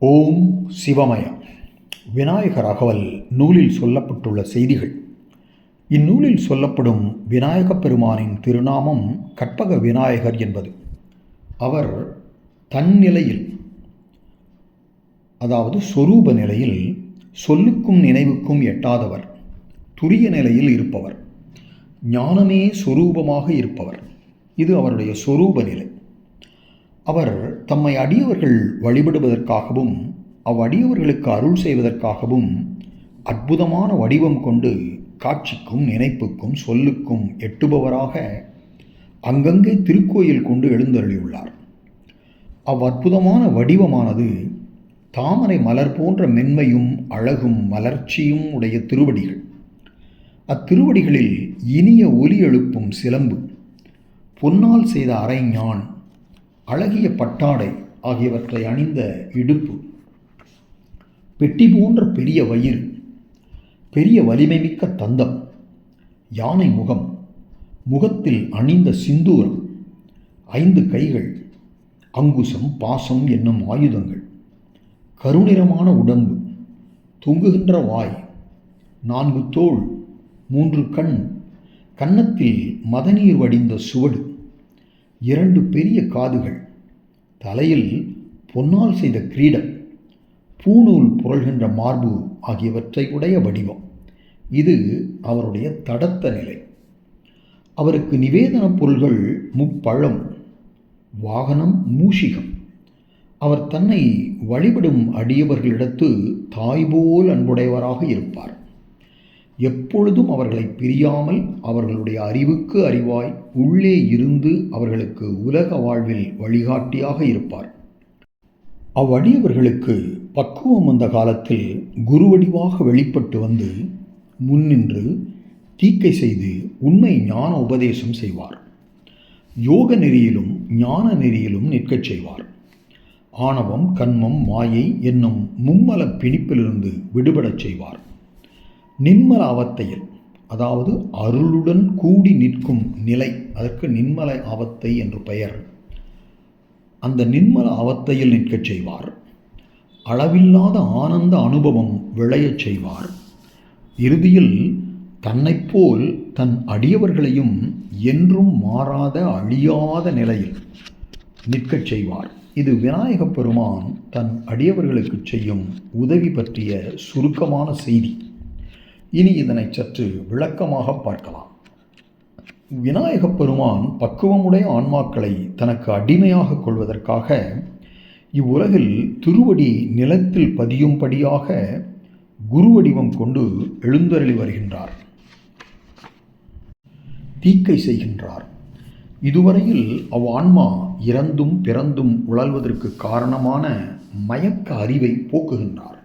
ஓம் சிவமயம். விநாயகர் அகவல் நூலில் சொல்லப்பட்டுள்ள செய்திகள். இந்நூலில் சொல்லப்படும் விநாயகப் பெருமானின் திருநாமம் கற்பக விநாயகர் என்பது. அவர் தன்னிலையில் அதாவது சொரூப நிலையில் சொல்லுக்கும் நினைவுக்கும் எட்டாதவர். துரிய நிலையில் இருப்பவர். ஞானமே சொரூபமாக இருப்பவர். இது அவருடைய சொரூப நிலை. அவர் தம்மை அடியவர்கள் வழிபடுவதற்காகவும் அவ்வடியவர்களுக்கு அருள் செய்வதற்காகவும் அற்புதமான வடிவம் கொண்டு காட்சிக்கும் நினைப்புக்கும் சொல்லுக்கும் எட்டுபவராக அங்கங்கே திருக்கோயில் கொண்டு எழுந்தருளியுள்ளார். அவ்வற்புதமான வடிவமானது தாமரை மலர் போன்ற மென்மையும் அழகும் மலர்ச்சியும் உடைய திருவடிகள். அத்திருவடிகளில் இனிய ஒலி எழுப்பும் சிலம்பு. பொன்னால் செய்த அரைஞான் அழகிய பட்டாடை ஆகியவற்றை அணிந்த இடுப்பு. பெட்டி போன்ற பெரிய வயிறு பெரிய வலிமை மிக்க தந்தம் யானை முகம் முகத்தில் அணிந்த சிந்தூரம் ஐந்து கைகள் அங்குசம் பாசம் என்னும் ஆயுதங்கள் கருநிறமான உடம்பு தொங்குகின்ற வாய் நான்கு தோள் மூன்று கண் கன்னத்தில் மதநீர் வடிந்த சுவடு இரண்டு பெரிய காதுகள் தலையில் பொன்னால் செய்த கிரீடம் பூநூல் புரள்கின்ற மார்பு ஆகியவற்றை உடைய வடிவம். இது அவருடைய தடத்த நிலை. அவருக்கு நிவேதனப் பொருள்கள் முப்பழம் வாகனம் மூஷிகம். அவர் தன்னை வழிபடும் அடியவர்களிடத்து தாய்போல் அன்புடையவராக இருப்பார். எப்பொழுதும் அவர்களை பிரியாமல் அவர்களுடைய அறிவுக்கு அறிவாய் உள்ளே இருந்து அவர்களுக்கு உலக வாழ்வில் வழிகாட்டியாக இருப்பார். அவ்வடியவர்களுக்கு பக்குவம் வந்த காலத்தில் குருவடிவாக வெளிப்பட்டு வந்து முன்னின்று தீக்கை செய்து உண்மை ஞான உபதேசம் செய்வார். யோக நெறியிலும் ஞான நெறியிலும் நிற்கச் செய்வார். ஆணவம் கண்மம் மாயை என்னும் மும்மல பிணிப்பிலிருந்து விடுபடச் செய்வார். நின்மல அவத்தையில் அதாவது அருளுடன் கூடி நிற்கும் நிலை அதற்கு நின்மல ஆவத்தை என்று பெயர். அந்த நின்மல அவத்தையில் நிற்கச் செய்வார். அளவில்லாத ஆனந்த அனுபவம் விளையச் செய்வார். இறுதியில் தன்னைப்போல் தன் அடியவர்களையும் என்றும் மாறாத அழியாத நிலையில் நிற்கச் செய்வார். இது விநாயகப் பெருமான் தன் அடியவர்களுக்கு செய்யும் உதவி பற்றிய சுருக்கமான செய்தி. இனி இதனை சற்று விளக்கமாக பார்க்கலாம். விநாயகப் பெருமான் பக்குவமுடைய ஆன்மாக்களை தனக்கு அடிமையாக கொள்வதற்காக இவ்வுலகில் திருவடி நிலத்தில் பதியும்படியாக குருவடிவம் கொண்டு எழுந்தருளி வருகின்றார். தீக்கை செய்கின்றார். இதுவரையில் அவ்வான்மா இறந்தும் பிறந்தும் உழல்வதற்கு காரணமான மயக்க அறிவை போக்குகின்றார்.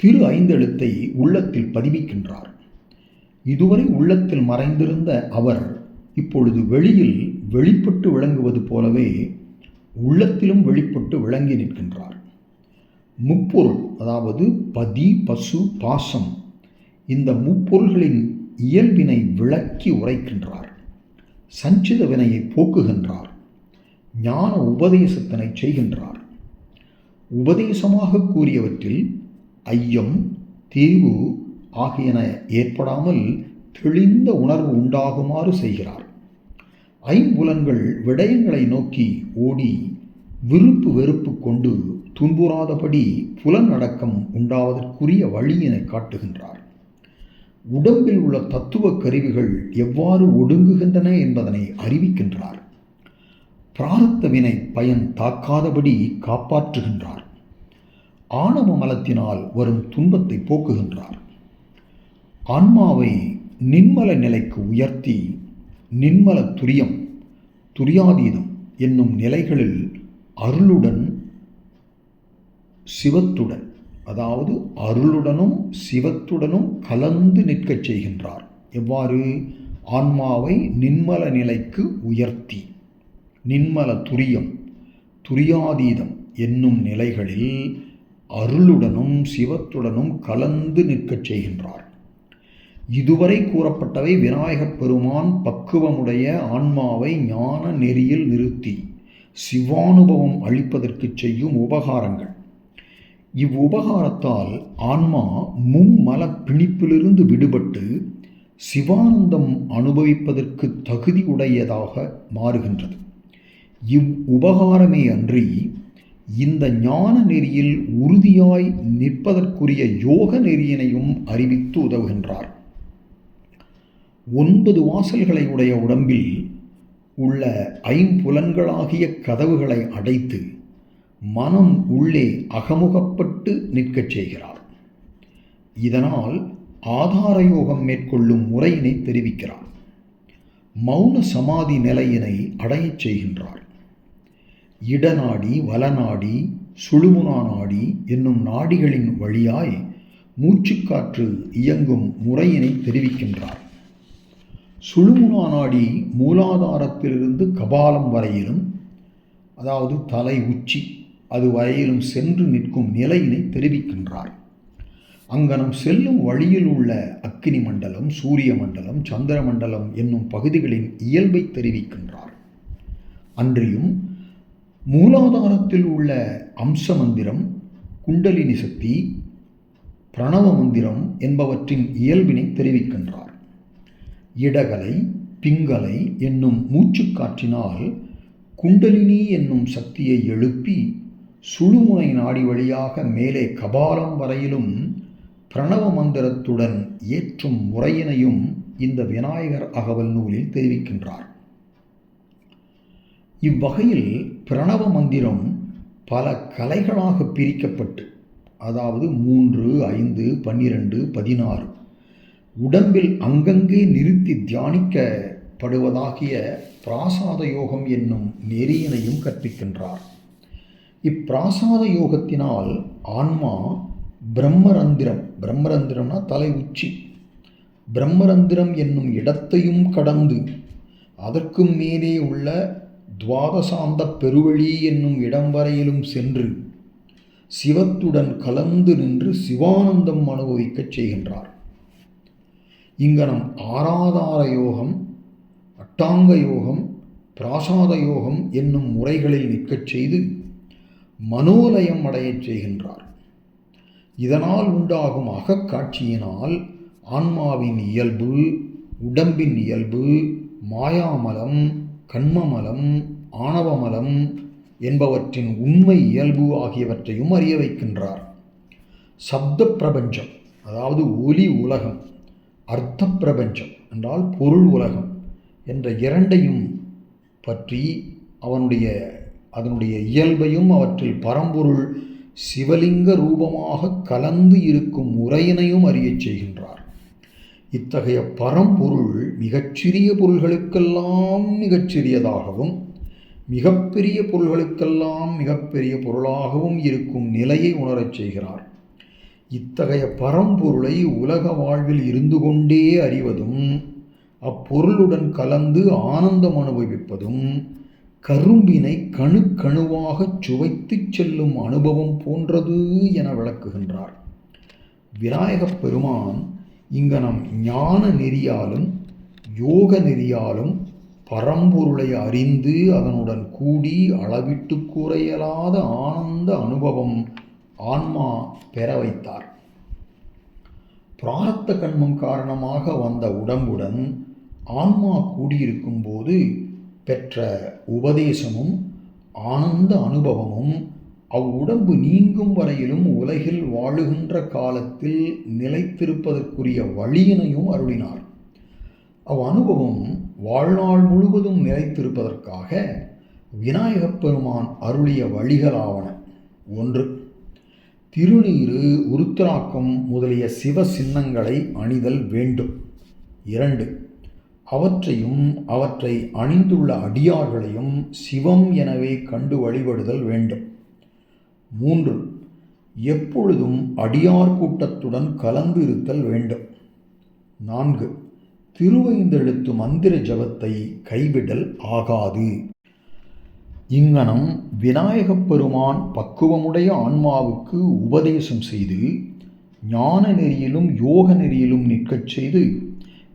திரு ஐந்தெழுத்தை உள்ளத்தில் பதிவிக்கின்றார். இதுவரை உள்ளத்தில் மறைந்திருந்த அவர் இப்பொழுது வெளியில் வெளிப்பட்டு விளங்குவது போலவே உள்ளத்திலும் வெளிப்பட்டு விளங்கி நிற்கின்றார். முப்பொருள் அதாவது பதி பசு பாசம் இந்த முப்பொருள்களின் இயல்பினை விளக்கி உரைக்கின்றார். சஞ்சித வினையை போக்குகின்றார். ஞான உபதேசத்தினை செய்கின்றார். உபதேசமாக கூறியவற்றில் ஐயம் தீவு ஆகியன ஏற்படாமல் தெளிந்த உணர்வு உண்டாகுமாறு செய்கிறார். ஐம்புலன்கள் விடயங்களை நோக்கி ஓடி விருப்பு வெறுப்பு கொண்டு துன்புறாதபடி புலனடக்கம் உண்டாவதற்குரிய வழியினை காட்டுகின்றார். உடம்பில் உள்ள தத்துவ கருவிகள் எவ்வாறு ஒடுங்குகின்றன என்பதனை அறிவிக்கின்றார். பிராரத்த வினை பயன் தாக்காதபடி காப்பாற்றுகின்றார். ஆணவ மலத்தினால் வரும் துன்பத்தை போக்குகின்றார். ஆன்மாவை நின்மல நிலைக்கு உயர்த்தி நின்மல துரியம் துரியாதீதம் என்னும் நிலைகளில் அருளுடன் சிவத்துடன் அதாவது அருளுடனும் சிவத்துடனும் கலந்து நிற்கச் செய்கின்றார். எவ்வாறு? ஆன்மாவை நின்மல நிலைக்கு உயர்த்தி நின்மல துரியம் துரியாதீதம் என்னும் நிலைகளில் அருளுடனும் சிவத்துடனும் கலந்து நிற்கச் செய்கின்றார். இதுவரை கூறப்பட்டவை விநாயகப் பெருமான் பக்குவமுடைய ஆன்மாவை ஞான நெறியில் நிறுத்தி சிவானுபவம் அளிப்பதற்கு செய்யும் உபகாரங்கள். இவ்வுபகாரத்தால் ஆன்மா மும்மல பிணிப்பிலிருந்து விடுபட்டு சிவானந்தம் அனுபவிப்பதற்கு தகுதியுடையதாக மாறுகின்றது. இவ் உபகாரமே அன்றி இந்த ஞான நெறியில் உறுதியாய் நிற்பதற்குரிய யோக நெறியினையும் அறிவித்து உதவுகின்றார். ஒன்பது வாசல்களை உடைய உடம்பில் உள்ள ஐம்புலன்களாகிய கதவுகளை அடைத்து மனம் உள்ளே அகமுகப்பட்டு நிற்கச் செய்கிறார். இதனால் ஆதார யோகம் மேற்கொள்ளும் முறையினை தெரிவிக்கிறார். மௌன சமாதி நிலையினை அடையச் செய்கின்றார். இடநாடி வலநாடி சுழுமுனா நாடி என்னும் நாடிகளின் வழியாய் மூச்சுக்காற்று இயங்கும் முறையினை தெரிவிக்கின்றார். சுழுமுனா நாடி மூலாதாரத்திலிருந்து கபாலம் வரையிலும் அதாவது தலை உச்சி அது வரையிலும் சென்று நிற்கும் நிலையினை தெரிவிக்கின்றார். அங்கனம் செல்லும் வழியில் உள்ள அக்கினி மண்டலம் சூரிய மண்டலம் சந்திர மண்டலம் என்னும் பகுதிகளின் இயல்பை தெரிவிக்கின்றார். அன்றியும் மூலாதாரத்தில் உள்ள அம்ச மந்திரம் குண்டலினி சக்தி பிரணவ மந்திரம் என்பவற்றின் இயல்பினை தெரிவிக்கின்றார். இடகலை பிங்கலை என்னும் மூச்சுக்காற்றினால் குண்டலினி என்னும் சக்தியை எழுப்பி சுழுமுனை நாடி வழியாக மேலே கபாலம் வரையிலும் பிரணவ மந்திரத்துடன் ஏற்றும் முறையினையும் இந்த விநாயகர் அகவல் நூலில் தெரிவிக்கின்றார். இவ்வகையில் பிரணவ மந்திரம் பல கலைகளாக பிரிக்கப்பட்டு அதாவது மூன்று ஐந்து பன்னிரெண்டு பதினாறு உடம்பில் அங்கங்கே நிறுத்தி தியானிக்கப்படுவதாகிய பிராசாத யோகம் என்னும் நெறியினையும் கற்பிக்கின்றார். இப்பிராசாத யோகத்தினால் ஆன்மா பிரம்மரந்திரம் பிரம்மரந்திரம்னா தலை உச்சி பிரம்மரந்திரம் என்னும் இடத்தையும் கடந்து அதற்கும் மேலே உள்ள துவாதசாந்த பெருவழி என்னும் இடம் வரையிலும் சென்று சிவத்துடன் கலந்து நின்று சிவானந்தம் அனுபவிக்கச் செய்கின்றார். இங்கனம் ஆராதார யோகம் அட்டாங்க யோகம் பிராசாத யோகம் என்னும் முறைகளில் நிற்கச் செய்து மனோலயம் அடையச் செய்கின்றார். இதனால் உண்டாகும் அகக்காட்சியினால் ஆன்மாவின் இயல்பு உடம்பின் இயல்பு மாயாமலம் கண்மமலம் ஆணவமலம் என்பவற்றின் உண்மை இயல்பு ஆகியவற்றையும் அறிய வைக்கின்றார். சப்த பிரபஞ்சம் அதாவது ஒலி உலகம் அர்த்த பிரபஞ்சம் என்றால் பொருள் உலகம் என்ற இரண்டையும் பற்றி அவனுடைய அதனுடைய இயல்பையும் அவற்றில் பரம்பொருள் சிவலிங்க ரூபமாக கலந்து இருக்கும் முறையினையும் அறியச் செய்கின்றார். இத்தகைய பரம்பொருள் மிகச்சிறிய பொருள்களுக்கெல்லாம் மிகச்சிறியதாகவும் மிகப்பெரிய பொருள்களுக்கெல்லாம் மிகப்பெரிய பொருளாகவும் இருக்கும் நிலையை உணரச் செய்கிறார். இத்தகைய பரம்பொருளை உலக வாழ்வில் இருந்து கொண்டே அறிவதும் அப்பொருளுடன் கலந்து ஆனந்தம் அனுபவிப்பதும் கரும்பினை கணுக்கணுவாகச் சுவைத்துச் செல்லும் அனுபவம் போன்றது என விளக்குகின்றார். விநாயகப் பெருமான் இங்கனம் ஞான நெறியாலும் யோக நெறியாலும் பரம்பொருளை அறிந்து அதனுடன் கூடி அளவிட்டு கூறையலாத ஆனந்த அனுபவம் ஆன்மா பெற வைத்தார். பிராரத்த கண்மம் காரணமாக வந்த உடம்புடன் ஆன்மா கூடியிருக்கும் போது பெற்ற உபதேசமும் ஆனந்த அனுபவமும் அவ்வுடம்பு நீங்கும் வரையிலும் உலகில் வாழுகின்ற காலத்தில் நிலைத்திருப்பதற்குரிய வழியினையும் அருளினார். அவ் அனுபவம் வாழ்நாள் முழுவதும் நிலைத்திருப்பதற்காக விநாயகப் பெருமான் அருளிய வழிகளாவன. ஒன்று திருநீறு உருத்திராக்கம் முதலிய சிவ சின்னங்களை அணிதல் வேண்டும். இரண்டு அவற்றையும் அவற்றை அணிந்துள்ள அடியார்களையும் சிவம் எனவே கண்டு வழிபடுதல் வேண்டும். மூன்று. எப்பொழுதும் அடியார் கூட்டத்துடன் கலந்து இருத்தல் வேண்டும். நான்கு. திருவைந்தெழுத்து மந்திர ஜபத்தை கைவிடல் ஆகாது. இங்கனம் விநாயகப் பெருமான் பக்குவமுடைய ஆன்மாவுக்கு உபதேசம் செய்து ஞான நெறியிலும் யோக நெறியிலும் நிற்கச் செய்து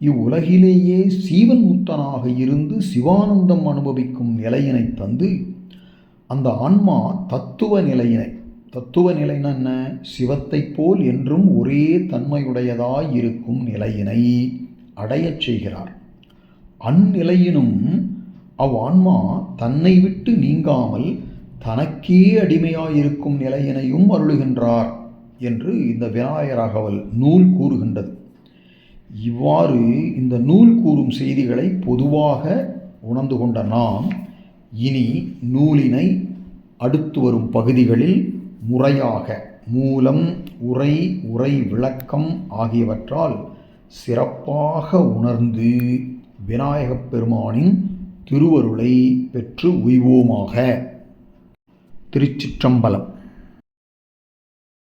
இவ்வுலகிலேயே சீவன் முத்தனாக இருந்து சிவானந்தம் அனுபவிக்கும் நிலையினை தந்து அந்த ஆன்மா தத்துவ நிலையினை தத்துவ நிலைன்னா என்ன? சிவத்தைப் போல் என்றும் ஒரே தன்மையுடையதாய் இருக்கும் நிலையினை அடையச் செய்கிறார். அந்நிலையினும் அவ் ஆன்மா தன்னை விட்டு நீங்காமல் தனக்கே அடிமையாயிருக்கும் நிலையினையும் அருளுகின்றார் என்று இந்த விநாயகராகவல் நூல் கூறுகின்றது. இவ்வாறு இந்த நூல் கூறும் செய்திகளை பொதுவாக உணர்ந்து கொண்ட நாம் இனி நூலினை அடுத்து வரும் பகுதிகளில் முறையாக மூலம் உரை உரை விளக்கம் ஆகியவற்றால் சிறப்பாக உணர்ந்து விநாயகப் பெருமானின் திருவருளை பெற்று உய்வோமாக. திருச்சிற்றம்பலம்.